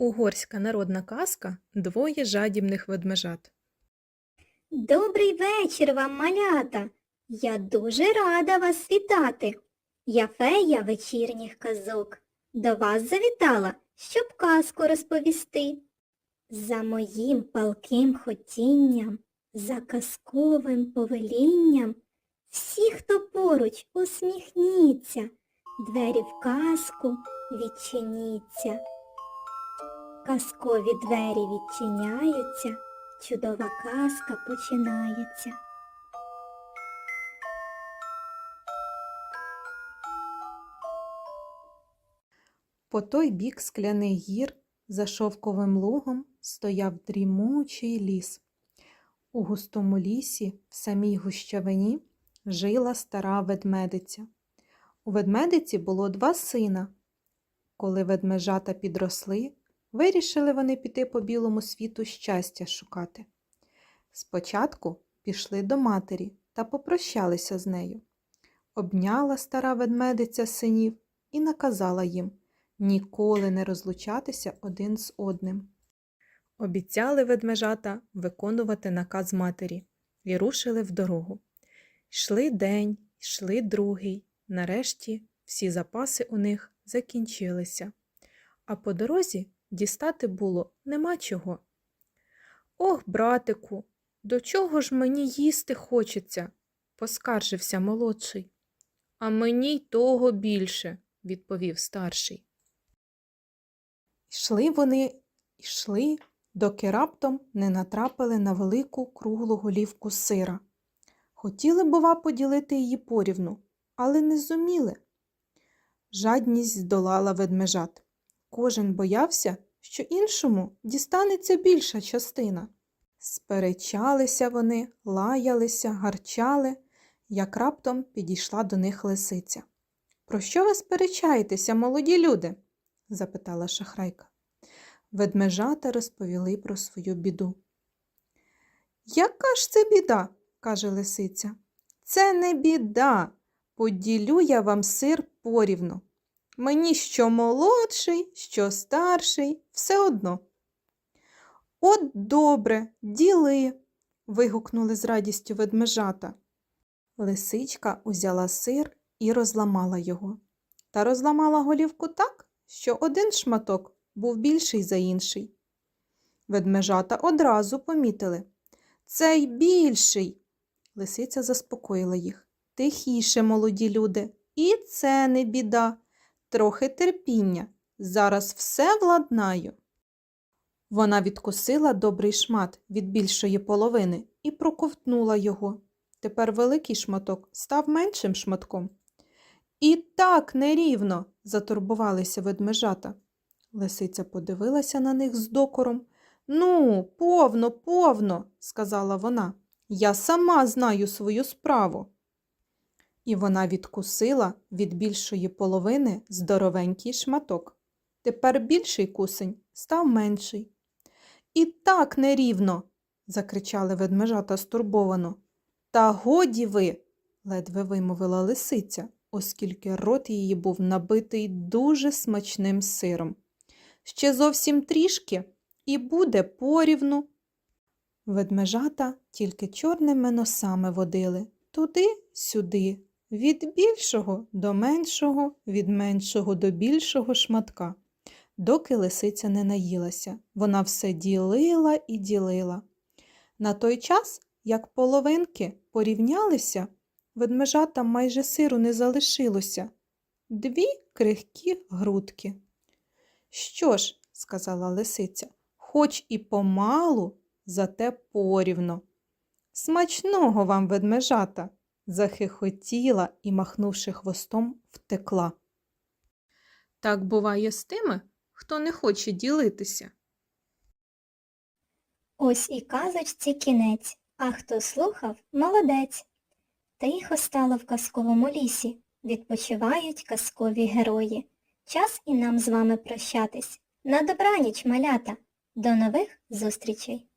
Угорська народна казка Двоє жадібних ведмежат. Добрий вечір вам, малята. Я дуже рада вас вітати. Я фея вечірніх казок. До вас завітала, щоб казку розповісти. За моїм палким хотінням, за казковим повелінням, всі, хто поруч, усміхніться, двері в казку відчиніться. Казкові двері відчиняються, чудова казка починається. По той бік скляний гір за шовковим лугом стояв дрімучий ліс. У густому лісі, в самій гущавині, жила стара ведмедиця. У ведмедиці було два сина. Коли ведмежата підросли, вирішили вони піти по білому світу щастя шукати. Спочатку пішли до матері та попрощалися з нею. Обняла стара ведмедиця синів і наказала їм ніколи не розлучатися один з одним. Обіцяли ведмежата виконувати наказ матері і рушили в дорогу. Йшли день, йшли другий, нарешті всі запаси у них закінчилися, а по дорозі дістати було нема чого. Ох, братику, до чого ж мені їсти хочеться? поскаржився молодший. А мені й того більше, відповів старший. Йшли вони, йшли, доки раптом не натрапили на велику круглу голівку сира. Хотіли, бува, поділити її порівну, але не зуміли. Жадність здолала ведмежат. Кожен боявся, що іншому дістанеться більша частина. Сперечалися вони, лаялися, гарчали, як раптом підійшла до них лисиця. Про що ви сперечаєтеся, молоді люди? запитала шахрайка. Ведмежата розповіли про свою біду. Яка ж це біда? каже лисиця. Це не біда. Поділю я вам сир порівну. Мені що молодший, що старший, все одно. От добре, діли. вигукнули з радістю ведмежата. Лисичка узяла сир і розламала його. Та розламала голівку так, що один шматок був більший за інший. Ведмежата одразу помітили. Цей більший. Лисиця заспокоїла їх. Тихіше, молоді люди, і це не біда. Трохи терпіння. Зараз все владнаю. Вона відкусила добрий шмат від більшої половини і проковтнула його. Тепер великий шматок став меншим шматком. І так нерівно, затурбувалися ведмежата. Лисиця подивилася на них з докором. Ну, повно, повно, сказала вона. Я сама знаю свою справу. І вона відкусила від більшої половини здоровенький шматок. Тепер більший кусень став менший. І так нерівно, закричали ведмежата стурбовано. Та годі ви, ледве вимовила лисиця, оскільки рот її був набитий дуже смачним сиром. Ще зовсім трішки і буде порівну. Ведмежата тільки чорними носами водили туди-сюди, від більшого до меншого, від меншого до більшого шматка. Доки лисиця не наїлася, вона все ділила і ділила. На той час, як половинки порівнялися, ведмежатам майже сиру не залишилося. Дві крихкі грудки. Що ж, сказала лисиця, хоч і помалу, зате порівно. Смачного вам, ведмежата, захихотіла і, махнувши хвостом, втекла. Так буває з тими, хто не хоче ділитися. Ось і казочці кінець, а хто слухав, молодець. Тихо стало в казковому лісі, відпочивають казкові герої. Час і нам з вами прощатись. На добраніч, малята. До нових зустрічей!